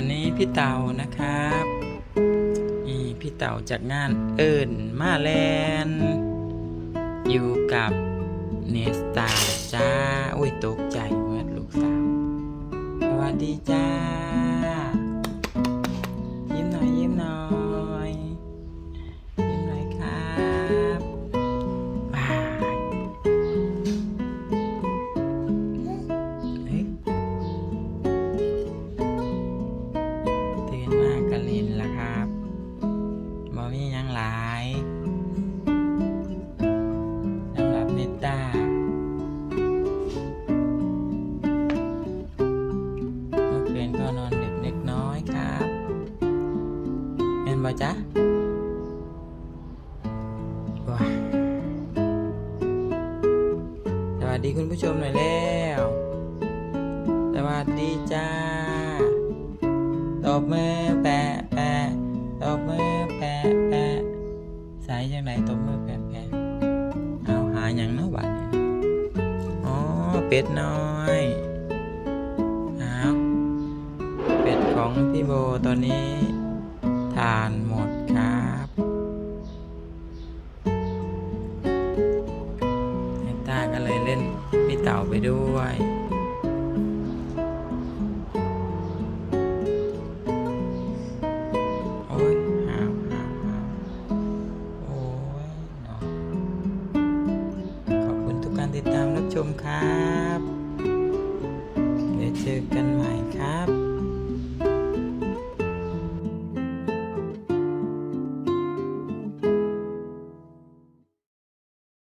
ันนี้พี่เต่านะครับนี่พี่เต่าจากงานเอิญมาแลนด์อยู่กับเนสตาจ้า อุ้ยตกใจเมื่อลูกสาวสวัสดีจ้า นละครับบอมีหยังหลายสำหรับนิต้าเมื่อคืนก็นอนดึกเล็กน้อยครับเห็นบ่จ๊ะว้าสวัสดีคุณผู้ชมหน่อยแล้ว สวัสดีจ้าตบมือ งไหนตบมือแปะแปะเอาหาอย่างเนาะบัดนี้อ๋อเป็ดน้อยเอาเป็ดของพี่โบตอนนี้ทานหมดครับเนต้าก็เลยเล่นพี่เต่าไปด้วย ติดตามรับชมครับ เดี๋ยวเจอกันใหม่